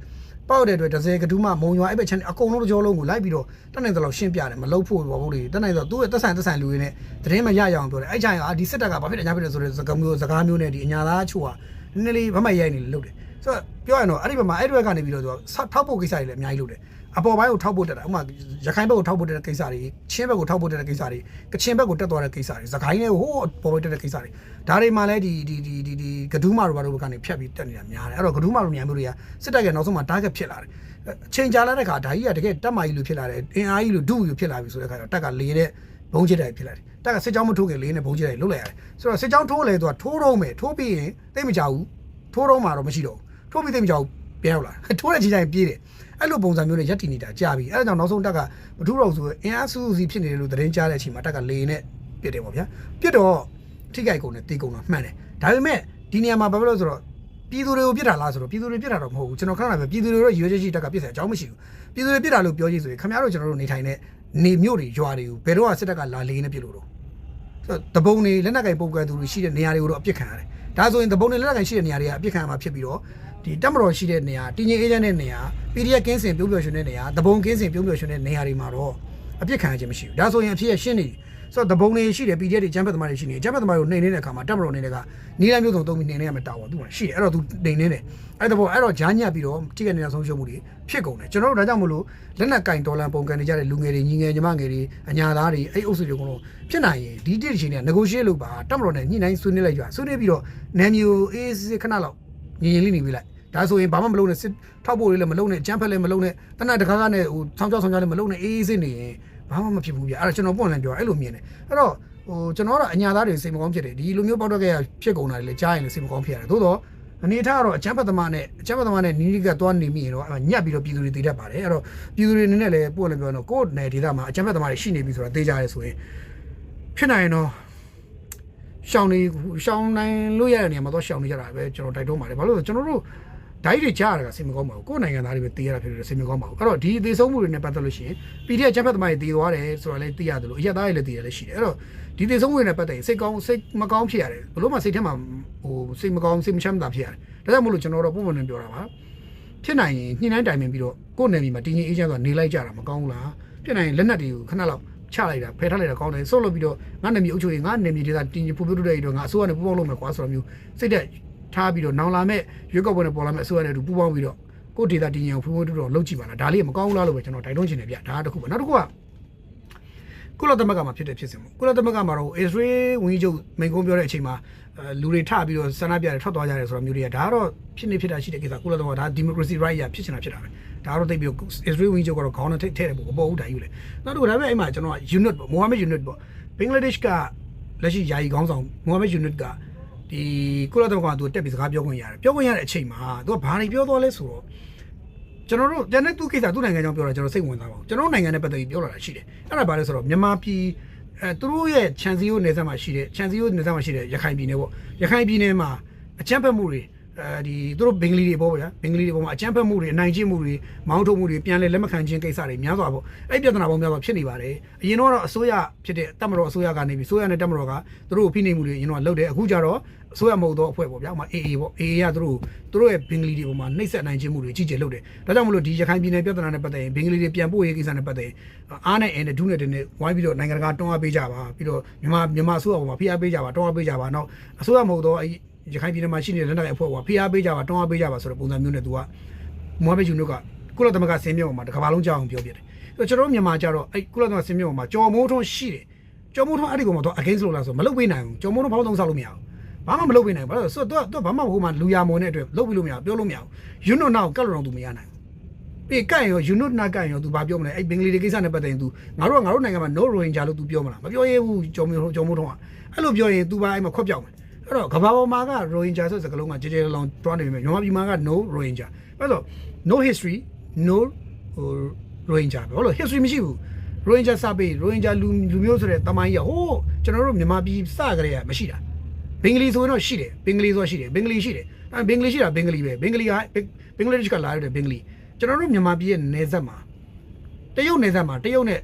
ပေါက်တဲ့အတွက်ဒဇယ်ကဒူးမမုံရွာအဲ့ဘက်ချမ်းအကုန်လုံးတစ်ကြောလုံးကိုလိုက်ပြီးတော့တက်နိုင်တဲ့လောက်ရှင်းပြတယ်မလုပ်ဖို့ဘောဘူးတွေတက်နိုင်တော့သူ့ရဲ့တက်ဆိုင်တက်ဆိုင်လူတွေနဲ့တရင်မရရအောင်ပြောတယ်အဲ့ချိုင်ကဒီစစ်တပ်ကဘာဖြစ်တယ်ညာဖြစ်တယ်ဆိုတဲ့စကားမျိုးစကားမျိုးနဲ့ဒီအညာသားချို့ကနည်းနည်းလေးဗမရိုက်နေလို့လုပ်တယ် ဆိုတော့ပြောရရင်တော့အဲ့ဒီဘက်မှာအဲ့ဒီဘက်ကနေပြီးတော့သူကထောက်ဖို့ကိစ္စတွေလည်းအများကြီးလုပ်တယ်အပေါ်ပိုင်းကိုထောက်ဖို့တက်တာဥပမာရခိုင်ဘက်ကိုထောက်ဖို့တက်တဲ့ကိစ္စတွေချင်းဘက်ကိုထောက်ဖို့တက်တဲ့ကိစ္စတွေကချင်ဘက်ကိုတက်သွားတဲ့ကိစ္စတွေစကိုင်းနဲ့ဟိုးပေါ်ပေါ်တက်တဲ့ကိစ္စတွေဒါတွေမှလည်းဒီဒီဒီဒီဒီဂဒူးမာတို့ဘာတို့ဘက်ကနေဖြတ်ပြီးတက်နေတာများတယ်အဲ့တော့ဂဒူးမာတို့မြန်မျိုးတွေကစစ်တပ်ကနောက်ဆုံးမှာ target ဖြစ်လာတယ်အချိန်ကြာလာတဲ့ခါဒါကြီးကတကယ်တက်မာကြီးလို့ဖြစ်လာတယ်အင်အားကြီးလို့ဒုလို့ဖြစ်လာပြီဆိုတဲ့ခါကျတော့တက်ကလေတဲ့ဘုံကျစ်တယ်ဖြစ်လာတယ်တက်ကစစ်ကြောင်းမထိုးခင်လေးနဲ့ဘုံကျစ်တယ်လုတ်လိုက်ရတယ်ဆိုတော့စစ်ကြောင်းထိုးလေသူကထိုးတော့မယ်ထိုးပြီးရင်တိတ်မကြဘူးထိုးတော့မှတော့မရှိတော့ဘူး ထိုးပြီးတိတ်မကြဘူးပြန်ရောက်လာထိုးတဲ့ချိန်ကျရင်ပြေးတယ်အဲ့လိုပုံစံမျိုးနဲ့ရက်တည်နေတာကြာပြီအဲ့ဒါကြောင့်နောက်ဆုံးတက်ကမထူးတော့ဆိုအင်အားစုစုစီဖြစ်နေတယ်လို့သတင်းကြားတဲ့အချိန်မှာတက်ကလေနဲ့ပြစ်တယ်ပေါ့ဗျာပြစ်တော့ထိကြိုက်ကုန်နဲ့တီးကုန်တော့မှန်တယ်ဒါပေမဲ့ဒီနေရာမှာဘာဖြစ်လို့ဆိုတော့ပြည်သူတွေကိုပြစ်တာလားဆိုတော့ပြည်သူတွေပြစ်တာတော့မဟုတ်ဘူးကျွန်တော်ခဏခဏပဲပြည်သူတွေတော့ရွေးချယ်ချီတက်ကပြစ်တယ်အကြောင်းမရှိဘူးပြည်သူတွေပြစ်တာလို့ပြောကြည့်ဆိုရင်ခင်ဗျားတို့ကျွန်တော်တို့နေထိုင်တဲ့နေမြို့တွေရွာတွေကိုဘယ်တော့မှစစ်တပ်ကလာလေးနေပြစ်လို့တော့ဆိုတော့တပုံတွေလက်နက်ကင်ပုံကဲသူတွေရှိတဲ့နေရာတွေကိုတော့အပြစ်ခံရတယ်ဒါဆိုရင်တပုံတွေလက်နက်ကင်ရှိတဲ့နေရာတွေကအပြစ်ခံရမှာဖြစ်ပြီးတော့ ဒီတက်မတော်ရှိတဲ့နေရာတင်းချင်းအေးချမ်းတဲ့နေရာ PDF ကင်းစင်ပြုံးပျော်ရွှင်တဲ့နေရာတပုံကင်းစင်ပြုံးပျော်ရွှင်တဲ့နေရာတွေမှာတော့အပြစ်ခံရခြင်းမရှိဘူးဒါဆိုရင်အဖြစ်ရရှင်းနေပြီဆိုတော့တပုံတွေရှိတယ် PDF တွေချမ်းဖက်သမားတွေရှိနေတယ်ချမ်းဖက်သမားတွေကိုနှိမ်နေတဲ့အခါမှာတက်မတော်နေတဲ့ကနီးလမ်းမျိုးစုံသုံးပြီးနှိမ်နေရမှာတာဝန်သူကရှိတယ်အဲ့တော့သူနှိမ်နေတယ်အဲ့တော့အဲ့တော့ဂျားညက်ပြီးတော့ကြည့်ကနေဆုံးရှုံးမှုတွေဖြစ်ကုန်တယ်ကျွန်တော်တို့ဒါကြောင့်မလို့လက်နက်ကင်ဒေါ်လာပုံကန်နေကြတဲ့လူငယ်တွေညီငယ်ညီမငယ်တွေအညာသားတွေအဲ့အုပ်စုတွေကတော့ဖြစ်နိုင်ရင်ဒီတစ်ချိန်က negotiate လုပ်ပါတက်မတော်နဲ့ညှိနှိုင်းဆွေးနွေးလိုက်ကြဆွေးနွေးပြီးတော့နာမည်ကိုအေးစစ်ခဏလောက်ညီညီလေးနေပြီးလိုက် ဒါဆိုရင်ဘာမှမလုပ်နဲ့စစ်ထောက်ဖို့လေးလည်းမလုပ်နဲ့အကြမ်းဖက်လည်းမလုပ်နဲ့တနက်တကားကားနဲ့ဟိုဆောင်းကြောက်ဆောင်းကြောက်လည်းမလုပ်နဲ့အေးအေးစစ်နေရင်ဘာမှမဖြစ်ဘူးပြအဲ့တော့ကျွန်တော်ပွင့်လန်းပြောအဲ့လိုမြင်တယ်အဲ့တော့ဟိုကျွန်တော်ကအညာသားတွေစိတ်မကောင်းဖြစ်တယ်ဒီလိုမျိုးပေါက်တော့ခဲ့ရဖြစ်ကုန်တာတွေလည်းကြားရင်လည်းစိတ်မကောင်းဖြစ်ရတယ်သို့တော့အနေထားကတော့အချမ်းပတ်သမားနဲ့အချမ်းပတ်သမားနဲ့နီးနီးကသွားနေမိရင်တော့အဲ့ညက်ပြီးတော့ပြည်သူတွေတည်တတ်ပါတယ်အဲ့တော့ပြည်သူတွေအနေနဲ့လည်းပို့လည်းပြောတော့ကိုယ့်နယ်ဒေသမှာအချမ်းပတ်သမားတွေရှိနေပြီဆိုတာသိကြရဲဆိုရင်ဖြစ်နိုင်ရင်တော့ရှောင်းနေရှောင်းနိုင်လို့ရတဲ့နေရာမှာတော့ရှောင်းနေကြတာပဲကျွန်တော်တိုက်တွန်းပါတယ်ဘာလို့လဲဆိုတော့ကျွန်တော်တို့ ဓာတ်တွေကြားရတာကစိတ်မကောင်းပါဘူးကိုယ့်နိုင်ငံသားတွေပဲတည်ရတာဖြစ်လို့စိတ်မကောင်းပါဘူးအဲ့တော့ဒီအသေးဆုံးမှုတွေနဲ့ပတ်သက်လို့ရှိရင် PDF ချမ်းဖက်သမားတွေတည်သွားတယ်ဆိုတာလည်းသိရတယ်လို့အရက်သားတွေလည်းတည်ရလည်းရှိတယ်အဲ့တော့ဒီသေဆုံးမှုတွေနဲ့ပတ်သက်ရင်စိတ်ကောင်းစိတ်မကောင်းဖြစ်ရတယ်ဘလို့မှစိတ်ထဲမှာဟိုစိတ်မကောင်းစိတ်မချမ်းသာဖြစ်ရတယ်ဒါကြောင့်မို့လို့ကျွန်တော်တို့ပုံမှန်နဲ့ပြောတာပါဖြစ်နိုင်ရင်ညှိနှိုင်းတိုင်ပင်ပြီးတော့ကိုယ့်နယ်မြေမှာတင်းချင်းအေးချမ်းစွာနေလိုက်ကြတာမကောင်းဘူးလားဖြစ်နိုင်ရင်လက်နက်တွေကိုခဏလောက်ချလိုက်တာဖယ်ထားလိုက်တာကောင်းတယ်ဆုတ်လို့ပြီးတော့ငါနယ်မြေအုပ်ချုပ်ရေးငါနယ်မြေဒေသတင်းချင်းဖူဖူတို့တဲ့အတွက်ငါအစိုးရနဲ့ပူးပေါင်းလုပ်မယ်ကွာဆိုတော့မျိုးစိတ်သက် ထားပြီးတော့နောင်လာမဲ့ရွေးကောက်ပွဲနဲ့ပေါ်လာမဲ့အစိုးရနဲ့အတူပူးပေါင်းပြီးတော့ကိုယ့်ဒေသတင်းချင်းကိုဖူဖူတို့တော့လုပ်ကြည့်ပါလားဒါလေးမကောင်းဘူးလားလို့ပဲကျွန်တော်တိုက်တွန်းချင်တယ်ဗျဒါတစ်ခုပဲနောက်တစ်ခုကကုလသမဂ္ဂမှာဖြစ်တဲ့ဖြစ်စဉ်ပေါ့ကုလသမဂ္ဂမှာတော့အစ္စရေးဝန်ကြီးချုပ်မိန့်ခွန်းပြောတဲ့အချိန်မှာအဲလူတွေထပြီးတော့ဆန္ဒပြတယ်ထွက်သွားကြတယ်ဆိုတော့မျိုးတွေကဒါကတော့ဖြစ်နေဖြစ်တာရှိတဲ့ကိစ္စကုလသမဂ္ဂဒါ democracy right ရဖြစ်ချင်တာဖြစ်တာပဲဒါကတော့တိတ်ပြီးအစ္စရေးဝန်ကြီးချုပ်ကတော့ခေါင်းနဲ့ထိထဲ့တယ်ပေါ့မပေါ်ဘူးဒါယူလေနောက်တစ်ခုဒါပေမဲ့အဲ့မှာကျွန်တော်က unit ပေါ့မိုဟာမက် unit ပေါ့ဘင်္ဂလားဒေ့ရှ်ကလက်ရှိယာယီခေါင်းဆောင်မိုဟာမက် unit က ဒီကုလသမဂ္ဂကသူတက်ပြီးစကားပြောခွင့်ရတယ်ပြောခွင့်ရတဲ့အချိန်မှာသူကဘာတွေပြောသွားလဲဆိုတော့ကျွန်တော်တို့ကျန်တဲ့သူကိစ္စသူ့နိုင်ငံကြောင့်ပြောတာကျွန်တော်စိတ်ဝင်စားပါဘူးကျွန်တော်တို့နိုင်ငံနဲ့ပတ်သက်ပြီးပြောလာတာရှိတယ်အဲ့ဒါဘာလဲဆိုတော့မြန်မာပြည်အဲသူတို့ရဲ့ခြံစည်းရိုးနယ်စပ်မှာရှိတဲ့ခြံစည်းရိုးနယ်စပ်မှာရှိတဲ့ရခိုင်ပြည်နယ်ပေါ့ရခိုင်ပြည်နယ်မှာအကြမ်းဖက်မှုတွေ အဲဒီသူတို့ဘင်္ဂလီတွေပေါ့ဗျာဘင်္ဂလီတွေပေါ်မှာအကြမ်းဖက်မှုတွေအနိုင်ကျင့်မှုတွေမောင်းထုတ်မှုတွေပြန်လဲလက်မခံခြင်းကိစ္စတွေများစွာပေါ့အဲ့ပြဿနာပေါင်းများစွာဖြစ်နေပါတယ်အရင်တော့အစိုးရဖြစ်တဲ့တပ်မတော်အစိုးရကနေပြီးအစိုးရနဲ့တပ်မတော်ကသူတို့ကိုဖိနှိပ်မှုတွေအရင်တော့လုပ်တယ်အခုကျတော့အစိုးရမဟုတ်တော့အဖွဲ့ပေါ့ဗျာဥပမာ AA ပေါ့ AA ကသူတို့သူတို့ရဲ့ဘင်္ဂလီတွေပေါ်မှာနှိပ်စက်နိုင်ခြင်းမှုတွေကြီးကျယ်လုပ်တယ်ဒါကြောင့်မလို့ဒီရခိုင်ပြည်နယ်ပြဿနာနဲ့ပတ်သက်ရင်ဘင်္ဂလီတွေပြန်ပို့ရေးကိစ္စနဲ့ပတ်သက်ရင်အားနဲ့အင်းနဲ့ဒုနဲ့တင်းနဲ့ဝိုင်းပြီးတော့နိုင်ငံတကာတွန်းအားပေးကြပါပြီးတော့မြန်မာမြန်မာအစိုးရပေါ်မှာဖိအားပေးကြပါတွန်းအားပေးကြပါနောက်အစိုးရမဟုတ်တော့အဲ ရခိုင်ပြည်နယ်မှာရှိနေတဲ့လက်နက်ကိုင်အဖွဲ့ကဖိအားပေးကြပါတွန်းအားပေးကြပါဆိုတဲ့ပုံစံမျိုးနဲ့သူကမွားဘေဂျူနုကကုလသမဂ္ဂဆင်းမြင့်ပေါ်မှာတစ်ကမ္ဘာလုံးကြောက်အောင်ပြောပြတယ်ဆိုတော့ကျွန်တော်တို့မြန်မာကြတော့အဲကုလသမဂ္ဂဆင်းမြင့်ပေါ်မှာကြော်မိုးထွန်းရှိတယ်ကြော်မိုးထွန်းအဲ့ဒီကောင်မှာတော့ against လို့လားဆိုမလုပ်ပေးနိုင်ဘူးကြော်မိုးထွန်းဖောင်းသုံးဆောက်လို့မရဘူး ဘာမှမလုပ်ပေးနိုင်ဘူးဘာလို့လဲဆိုတော့သူကဘာမှဟိုမှာလူရမုံတဲ့အတွက်လုပ်ပြီးလို့မရဘူးပြောလို့မရဘူး unit နောက်ကတ်လို့တော့သူမရနိုင်ဘူးပြီးကန့်ရော unit နောက်ကန့်ရောသူဘာပြောမလဲအဲ့ဘင်္ဂလီတွေကိစ္စနဲ့ပတ်သက်ရင် तू ငါတို့ကငါတို့နိုင်ငံမှာ no ranger လို့ तू ပြောမလားမပြောရဘူးကြော်မျိုးကြော်မိုးထုံးကအဲ့လိုပြောရင် तू ဘာအဲ့မှာခွက်ပြောက်မယ် အဲ့တော့ကဘာပေါ်မှာက ranger ဆိုစကားလုံးကကြဲကြဲလောင်တွားနေပြီမြန်မာပြည်မှာက no ranger အဲ့တော့ no history no ဟို ranger ပဲဟုတ်လို့ history မရှိဘူး ranger စပေး ranger လူလူမျိုးဆိုတဲ့တမိုင်းရဟိုးကျွန်တော်တို့မြန်မာပြည်စကြတဲ့ကမရှိတာဘင်္ဂလီဆိုရင်တော့ရှိတယ်ဘင်္ဂလီဆိုရှိတယ်ဘင်္ဂလီရှိတယ်အဲဘင်္ဂလီရှိတာဘင်္ဂလီပဲဘင်္ဂလီကဘင်္ဂလားဒေ့ရှ်ကလာရတဲ့ဘင်္ဂလီကျွန်တော်တို့မြန်မာပြည်ရဲ့နယ်စပ်မှာတရုတ်နယ်စပ်မှာတရုတ်နဲ့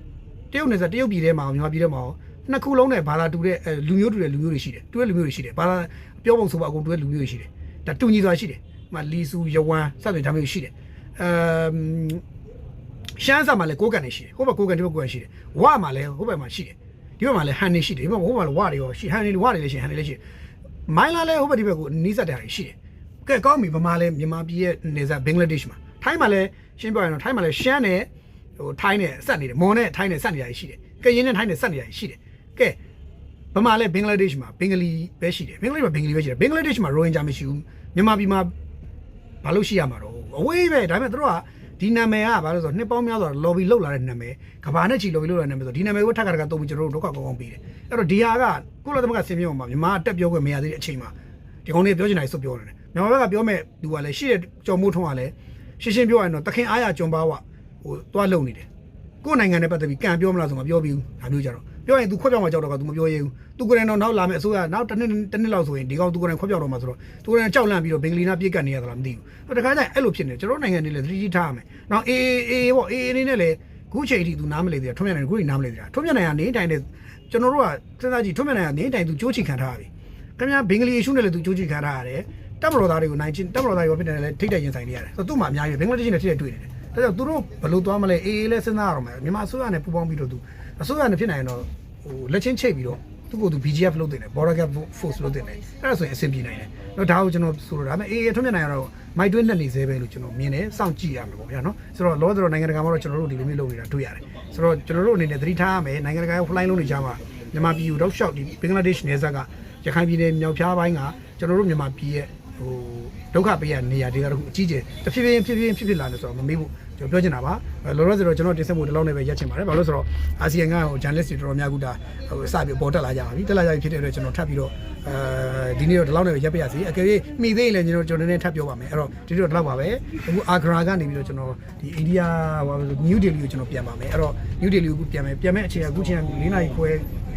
တရုတ်နယ်စပ်တရုတ်ပြည်ထဲမှာမြန်မာပြည်ထဲမှာ နှစ်ခုလုံးနဲ့ဘာသာတူတဲ့အဲလူမျိုးတူတဲ့လူမျိုးတွေရှိတယ်တူတဲ့လူမျိုးတွေရှိတယ်ဘာသာပြောပုံဆိုပါအကုန်တူတဲ့လူမျိုးတွေရှိတယ်ဒါတူညီစွာရှိတယ်ဟိုလီဆူယဝမ်စသဖြင့်ဒါမျိုးရှိတယ်အမ်ရှမ်းစာမှာလည်းကိုးကန်နေရှိတယ်ဟိုဘက်ကိုးကန်ဒီဘက်ကိုးကန်ရှိတယ်ဝါမှာလည်းဟိုဘက်မှာရှိတယ်ဒီဘက်မှာလည်းဟန်နေရှိတယ်ဒီဘက်ဟိုဘက်မှာလည်းဝါတွေရောရှိဟန်နေဝါတွေလည်းရှိဟန်နေလည်းရှိတယ်မိုင်းလာလဲဟိုဘက်ဒီဘက်ကိုနီးစပ်တာရှိတယ်။ကဲကောင်းပြီဗမာလဲမြန်မာပြည်ရဲ့နေစားဘင်္ဂလားဒေ့ရှ်မှာထိုင်းမှာလဲရှင်းပြရရင်တော့ထိုင်းမှာလဲရှမ်းနဲ့ဟိုထိုင်းနဲ့ဆက်နေတယ်မွန်နဲ့ထိုင်းနဲ့ဆက်နေတာရှိတယ်။ကဲရင်းနဲ့ထိုင်းနဲ့ဆက်နေတာရှိတယ်။ ကဲဗမာလဲဘင်္ဂလားဒေ့ရှ်မှာဘင်္ဂလီပဲရှိတယ်ဘင်္ဂလားမှာဘင်္ဂလီပဲရှိတယ်ဘင်္ဂလားဒေ့ရှ်မှာရိုဟင်ဂျာမရှိဘူးမြန်မာပြည်မှာဘာလို့ရှိရမှာတော့အဝေးပဲဒါပေမဲ့တို့ကဒီနာမည်ကဘာလို့ဆိုတော့နှစ်ပေါင်းများစွာ lobby လောက်လာတဲ့နာမည်ကဘာနဲ့ချီ lobby လောက်လာတဲ့နာမည်ဆိုဒီနာမည်ကိုထပ်ခါတခါတုံးပြီးကျွန်တော်တို့ဒုက္ခကောင်းကောင်းပြီးတယ်အဲ့တော့ဒီဟာကကုလသမဂ္ဂဆင်မြောက်မှာမြန်မာအတက်ပြောခွင့်မရသေးတဲ့အချိန်မှာဒီကောင်လေးပြောချင်တာစွတ်ပြောနေတယ်မြန်မာဘက်ကပြောမဲ့သူကလည်းရှိတဲ့ကြော်မိုးထုံးကလည်းရှင်းရှင်းပြောရရင်တော့တခင်အားရကြုံပါဝဟိုသွားလုံနေတယ်ကိုယ်နိုင်ငံနဲ့ပတ်သက်ပြီးကံပြောမလားဆိုမပြောပြီးဘူးဒါမျိုးကြတော့ ပြောရင် तू ခွက်ပြောက်မှာကြောက်တော့က तू မပြောရဘူး तू ကိုယ်တိုင်တော့နောက်လာမယ်အစိုးရနောက်တစ်နှစ်တစ်နှစ်လောက်ဆိုရင်ဒီကောင် तू ကိုယ်တိုင်ခွက်ပြောက်တော့မှာဆိုတော့ तू ကိုယ်တိုင်ကြောက်လန့်ပြီးတော့ဘင်္ဂလီနာပြေးကတ်နေရသလားမသိဘူးတခါကျရင်အဲ့လိုဖြစ်နေကျွန်တော်နိုင်ငံနေလေသတိကြီးထားရမယ်နောက်အေးအေးပေါ့အေးအနေနဲ့လေခုချိန်အထိ तू နားမလဲသေးတာထွန်းမြတ်နိုင်ခုချိန်နားမလဲသေးတာထွန်းမြတ်နိုင်ကနေတိုင်းတဲ့ကျွန်တော်တို့ကစဉ်းစားကြည့်ထွန်းမြတ်နိုင်ကနေတိုင်း तू ကြိုးချခံထားရပြီခင်ဗျာဘင်္ဂလီ issue နဲ့လည်း तू ကြိုးချခံထားရတယ်တပ်မတော်သားတွေကိုနိုင်ချင်းတပ်မတော်သားတွေဖြစ်တယ်လေထိတ်တိုက်ရင်ဆိုင်နေရတယ်ဆိုတော့သူ့မှာအများကြီးဘင်္ဂလားဒေ့ရှ်နဲ့ထိတဲ့တွေ့နေတယ် ဒါကြောင့်သူတို့ဘယ်လိုသွားမလဲအေးအေးလဲစဉ်းစားရတော့မယ်မြန်မာအစိုးရနဲ့ပူးပေါင်းပြီးတော့ तू အစိုးရနဲ့ဖြစ်နိုင်ရင်တော့ဟိုလက်ချင်းချိတ်ပြီးတော့သူ့ကိုယ်သူ BGF လုပ်တင်တယ် border gap force လုပ်တင်တယ်အဲ့ဒါဆိုရင်အဆင်ပြေနိုင်တယ်တော့ဒါကိုကျွန်တော်ဆိုလိုတာဒါပေမဲ့အေးအေးထွန်းမြတ်နိုင်ကတော့မိုက်တွင်းနဲ့နေသေးပဲလို့ကျွန်တော်မြင်တယ်စောင့်ကြည့်ရမှာပေါ့ဗျာနော်ဆိုတော့လောဆယ်တော့နိုင်ငံတကာမှာတော့ကျွန်တော်တို့ဒီလိုမျိုးလုပ်နေတာတွေ့ရတယ်ဆိုတော့ကျွန်တော်တို့အနေနဲ့သတိထားရမယ်နိုင်ငံတကာရဲ့ flying လုပ်နေကြမှာမြန်မာပြည်ကိုတော့ရှောက်ဒီဘင်္ဂလားဒေ့ရှ်နယ်စပ်ကရခိုင်ပြည်နယ်မြောက်ဖျားပိုင်းကကျွန်တော်တို့မြန်မာပြည်ရဲ့ဟို ဒုက္ခပေးရနေရာတွေကတခုအကြီးကျယ်တဖြည်းဖြည်းဖြည်းဖြည်းဖြစ်ဖြစ်လာနေဆိုတော့မမေ့ဘူးကျွန်တော်ပြောချင်တာပါလောလောဆယ်တော့ကျွန်တော်တင်ဆက်မှုဒီလောက်နဲ့ပဲရက်ချင်ပါတယ်ဘာလို့လဲဆိုတော့အာဆီယံကဟို journalist တွေတော်တော်များကူတာဟိုစပြီးပေါ်တက်လာကြပါပြီတက်လာကြပြီဖြစ်တဲ့အတွက်ကျွန်တော်ထပ်ပြီးတော့အဲဒီနေ့တော့ဒီလောက်နဲ့ပဲရက်ပြရစီအကယ်၍မိသေးရင်လည်းကျွန်တော်ကျွန်တော်နည်းနည်းထပ်ပြောပါမယ်အဲ့တော့ဒီနေ့တော့ဒီလောက်ပါပဲအခုအာဂရာကနေပြီးတော့ကျွန်တော်ဒီအိန္ဒိယဟိုနယူးဒေလီကိုကျွန်တော်ပြန်ပါမယ်အဲ့တော့နယူးဒေလီကိုပြန်မယ်ပြန်မဲ့အချိန်ကအခုချိန်က၄နာရီခွဲ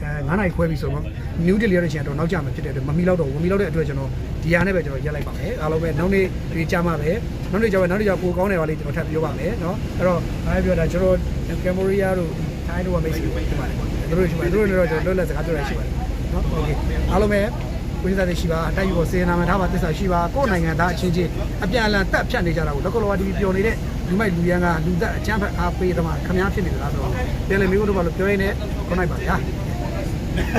အဲ9နိုင်ခွဲပြီဆိုတော့ new delhi ရတဲ့ချိန်တော့နောက်ကျမှဖြစ်တဲ့အတွက်မမီလောက်တော့ဘူးမမီလောက်တဲ့အတွက်ကျွန်တော်ဒီဟာနဲ့ပဲကျွန်တော်ရက်လိုက်ပါမယ်အားလုံးပဲနောက်နေ့ဒီကြာမှပဲနောက်နေ့ကြာပဲနောက်နေ့ကြာပိုကောင်းတယ်ပါလေကျွန်တော်ထပ်ပြောပါမယ်เนาะအဲ့တော့အားပြောတာကျွန်တော်ကမ်ဘောဒီးယားတို့ထိုင်းတို့ကမိတ်ဆွေဖြစ်ပါတယ်သူတို့ရှိပါတယ်သူတို့လည်းတော့ကျွန်တော်လွတ်လပ်စကားပြောရရှိပါတယ်เนาะโอเคအားလုံးပဲကိုကြီးစားတွေရှိပါအတိုက်ယူဖို့စေနာမှထားပါသစ္စာရှိပါကိုယ်နိုင်ငံသားအချင်းချင်းအပြန်အလှန်တက်ဖြတ်နေကြတာကိုလောကလောကတီဗီပြောနေတဲ့လူမိုက်လူရန်ကလူသက်အချမ်းဖက်အားပေးသမားခမားဖြစ်နေကြတာဆိုတော့ပြန်လေမျိုးတို့ဘာလို့ပြောရင်းနဲ့ခေါင်းလိုက်ပါဗျာ No.